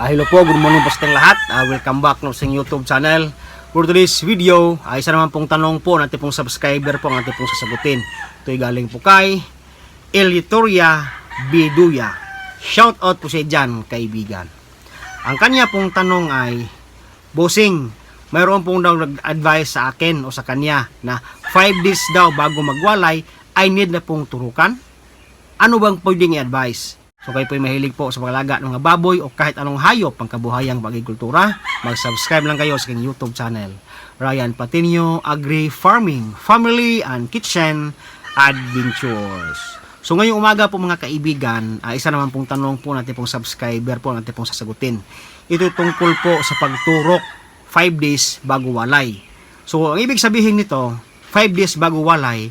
Ah, hello po, good morning po sa ating lahat. Ah, welcome back no, sa YouTube channel. For today's video, ay isa naman pong tanong po natin pong subscriber po ang ating pong sasagutin. Ito'y galing po kay Elitoria Biduya. Shout out po siya dyan, kaibigan. Ang kanya pong tanong ay, Bossing, mayroon pong daw nag-advise sa akin o sa kanya na 5 days daw bago magwalay ay need na pong turukan? Ano bang pwedeng i-advise? So kayo po'y mahilig po sa paglaga ng mga baboy o kahit anong hayop pang kabuhayang pag-agrikultura, mag-subscribe lang kayo sa aking YouTube channel. Ryan Patinio Agri Farming, Family and Kitchen Adventures. So ngayong umaga po mga kaibigan, ah, isa naman pong tanong po natin pong subscriber po natin pong sasagutin. Ito tungkol po sa pagturok 5 days bago walay. So ang ibig sabihin nito, 5 days bago walay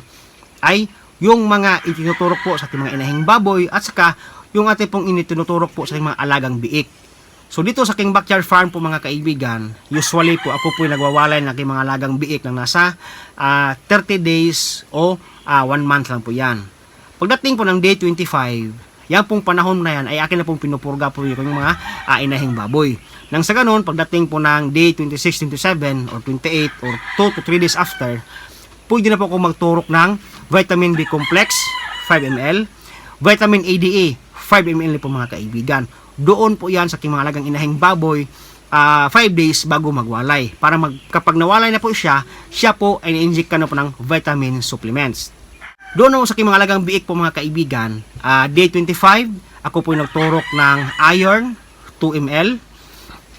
ay yung mga itinuturok po sa ating mga inahing baboy at saka yung ating pong itinuturok po sa mga alagang biik. So dito sa King Backyard Farm po mga kaibigan, usually po ako po nagwawalay ng aking mga alagang biik na nasa ah, 30 days o 1 month lang po yan. Pagdating po ng day 25, yan pong panahon na yan ay akin na pong pinupurga po yung mga ah, inahing baboy. Nang sa ganun, pagdating po ng day 26, 27 or 28 or 2 to 3 days after, pwede na po ako magturok ng vitamin B complex 5 ml, vitamin ADA 5 ml po mga kaibigan. Doon po yan sa aking mga alagang inahing baboy 5 days bago magwalay. Para mag, kapag nawalay na po siya, siya po ay na-inject ka na po ng vitamin supplements. Doon ako sa aking mga alagang biik po mga kaibigan, ah, day 25, ako po nagturok ng iron 2 ml,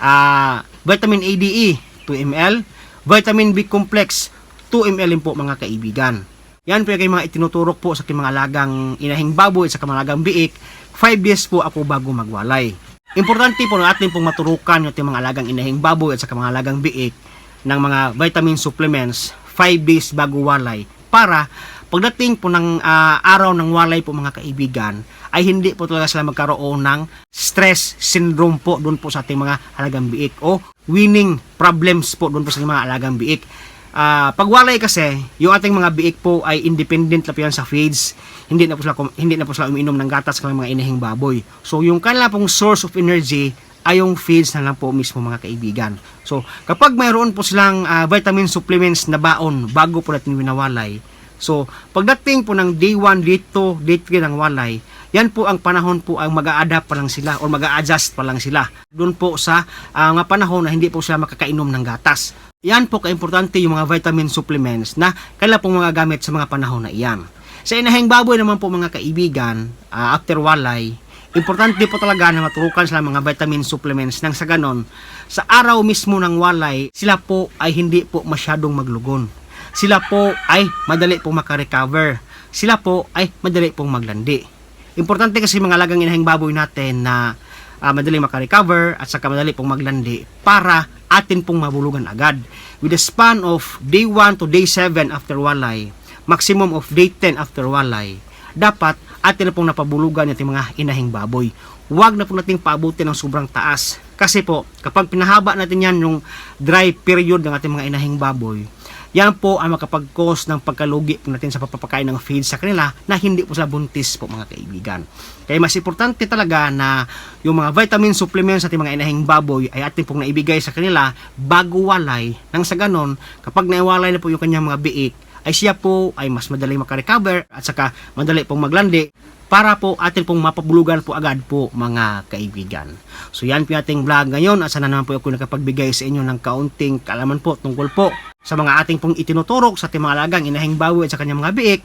ah, vitamin ADE 2 ml, vitamin B complex 2 ml po mga kaibigan. Yan po yung mga itinuturok po sa mga alagang inahing baboy sa mga alagang biik. 5 days po ako bago magwalay. Importante po na atin pong maturukan yung ating mga alagang inahing baboy at sa mga alagang biik ng mga vitamin supplements 5 days bago walay para pagdating po ng ah, araw ng walay po mga kaibigan ay hindi po talaga sila magkaroon ng stress syndrome po doon po sa ating mga alagang biik o winning problems po doon po sa ating mga alagang biik. Ah, pagwalay kasi, yung ating mga biik po ay independent na po yan sa feeds. Hindi na po sila hindi na po sila umiinom ng gatas ng mga inahing baboy. So yung kanila pong source of energy ay yung feeds na lang po mismo mga kaibigan. So kapag mayroon po silang ah, vitamin supplements na baon bago po natin winawalay, So, pagdating po ng day 1, day 2, day 3 ng walay, yan po ang panahon po ang mag adapt pa lang sila or mag adjust pa lang sila. Doon po sa ah, nga panahon na hindi po sila makakainom ng gatas. Yan po kaimportante yung mga vitamin supplements na kailan pong mga gamit sa mga panahon na iyan. Sa inahing baboy naman po mga kaibigan, ah, after walay, importante po talaga na maturukan sila mga vitamin supplements nang sa ganon, sa araw mismo ng walay, sila po ay hindi po masyadong maglugon sila po ay madali pong makarecover. Sila po ay madali pong maglandi. Importante kasi mga lagang inahing baboy natin na ah, madali makarecover at saka madali pong maglandi para atin pong mabulugan agad. With a span of day 1 to day 7 after walay, maximum of day 10 after walay, dapat atin na pong napabulugan yung mga inahing baboy. Huwag na po nating paabutin ng sobrang taas. Kasi po, kapag pinahaba natin yan yung dry period ng ating mga inahing baboy, yan po ang makapag-cause ng pagkalugi po natin sa papapakain ng feed sa kanila na hindi po sa buntis po mga kaibigan. Kaya mas importante talaga na yung mga vitamin supplements ating mga inahing baboy ay ating pong naibigay sa kanila bago walay. Nang sa ganon, kapag naiwalay na po yung kanyang mga biik, ay siya po ay mas madaling makarecover at saka madali pong maglandi para po atin pong mapabulugan po agad po mga kaibigan. So yan po ating vlog ngayon at sana naman po ako nakapagbigay sa inyo ng kaunting kaalaman po tungkol po sa mga ating pong itinuturok sa ating mga alagang inahing baboy at sa kanyang mga biik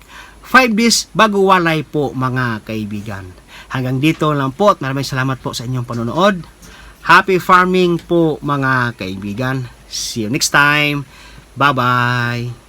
5 days bago walay po mga kaibigan. Hanggang dito lang po at maraming salamat po sa inyong panonood. Happy farming po mga kaibigan. See you next time. Bye-bye.